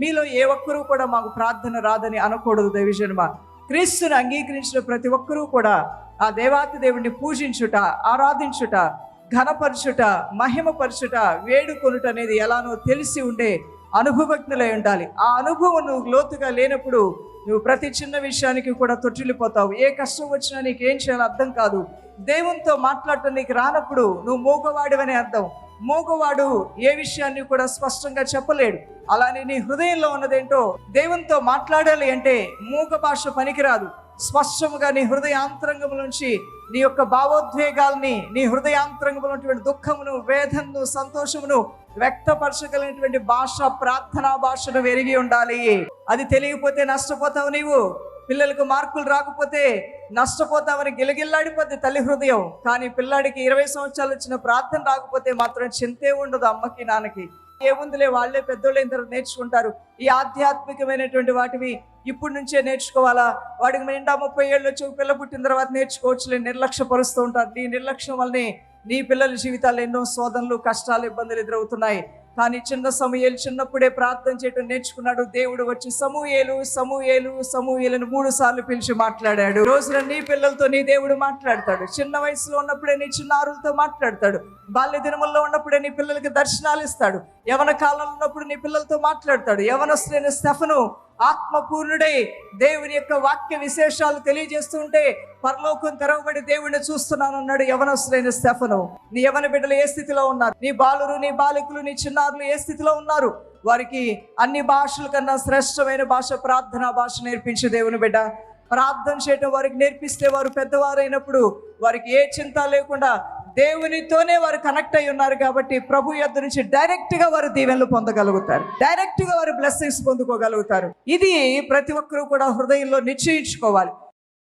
మీలో ఏ ఒక్కరూ కూడా మాకు ప్రార్థన రాదని అనకూడదు దైవజన్మ. క్రీస్తుని అంగీకరించిన ప్రతి ఒక్కరూ కూడా ఆ దేవాతి దేవుణ్ణి పూజించుట ఆరాధించుట ఘనపరచుట మహిమపరచుట వేడుకొనుట అనేది ఎలానో తెలిసి ఉండే అనుభవజ్ఞులై ఉండాలి. ఆ అనుభవం నువ్వు లోతుగా లేనప్పుడు నువ్వు ప్రతి చిన్న విషయానికి కూడా తొట్టిల్లిపోతావు. ఏ కష్టం వచ్చినా నీకు ఏం చేయాలో అర్థం కాదు. దేవునితో మాట్లాడటం నీకు రానప్పుడు నువ్వు మూగవాడివనే అర్థం. మూగవాడు ఏ విషయాన్ని కూడా స్పష్టంగా చెప్పలేడు. అలానే నీ హృదయంలో ఉన్నదేంటో దేవునితో మాట్లాడాలి అంటే మూగ భాష పనికిరాదు. స్పష్టముగా నీ హృదయాంతరంగం నుంచి నీ యొక్క భావోద్వేగాల్ని నీ హృదయాంతరంగంలో ఉన్నటువంటి దుఃఖమును వేదనను సంతోషమును వ్యక్తపరచగలిగినటువంటి భాష ప్రార్థనా భాషను వెరిగి ఉండాలి. అది తెలియకపోతే నష్టపోతావు నీవు. పిల్లలకు మార్కులు రాకపోతే నష్టపోతామని గిలగిల్లాడిపోతే తల్లి హృదయం. కానీ పిల్లాడికి ఇరవై సంవత్సరాలు వచ్చిన ప్రార్థన రాకపోతే మాత్రం చింతే ఉండదు అమ్మకి నాన్నకి. ఏముందిలే వాళ్ళే పెద్దోళ్ళు ఇంత తర్వాత నేర్చుకుంటారు. ఈ ఆధ్యాత్మికమైనటువంటి వాటివి ఇప్పటి నుంచే నేర్చుకోవాలా? వాడికి నిండా ముప్పై ఏళ్ళు వచ్చి పిల్ల పుట్టిన తర్వాత నేర్చుకోవచ్చులే నిర్లక్ష్యపరుస్తూ ఉంటారు నీ నిర్లక్ష్యం వల్లనే నీ పిల్లల జీవితాలు ఎన్నో శోధనలు కష్టాలు ఇబ్బందులు ఎదురవుతున్నాయి. కానీ చిన్న సమూహలు చిన్నప్పుడే ప్రార్థన చేయటం నేర్చుకున్నాడు. దేవుడు వచ్చి సమూహేలు సమూహేలు సమూహేలను మూడు సార్లు పిలిచి మాట్లాడాడు. రోజున నీ పిల్లలతో నీ దేవుడు మాట్లాడతాడు. చిన్న వయసులో ఉన్నప్పుడే నీ చిన్నారులతో మాట్లాడతాడు. బాల్య దినముల్లో ఉన్నప్పుడే నీ పిల్లలకి దర్శనాలు ఇస్తాడు. యవన కాలంలో ఉన్నప్పుడు నీ పిల్లలతో మాట్లాడతాడు. యవనస్తులైన స్టెఫను ఆత్మపూర్ణుడై దేవుని యొక్క వాక్య విశేషాలు తెలియజేస్తుంటే పరలోకం తెరవబడి దేవుణ్ణి చూస్తున్నాను అన్నాడు యవనస్తులైన స్టెఫను. నీ యవన బిడ్డలు ఏ స్థితిలో ఉన్నారు? నీ బాలురు నీ బాలికలు నీ చిన్నారులు ఏ స్థితిలో ఉన్నారు? వారికి అన్ని భాషల కన్నా శ్రేష్టమైన భాష ప్రార్థనా భాష నేర్పించే దేవుని బిడ్డ. ప్రార్థన చేయటం వారికి నేర్పిస్తే వారు పెద్దవారైనప్పుడు వారికి ఏ చింత లేకుండా దేవునితోనే వారు కనెక్ట్ అయి ఉన్నారు కాబట్టి ప్రభు యొద్ నుంచి డైరెక్ట్గా వారు దీవెనలు పొందగలుగుతారు. డైరెక్ట్గా వారు బ్లెస్సింగ్స్ పొందుకోగలుగుతారు. ఇది ప్రతి ఒక్కరూ కూడా హృదయంలో నిశ్చయించుకోవాలి.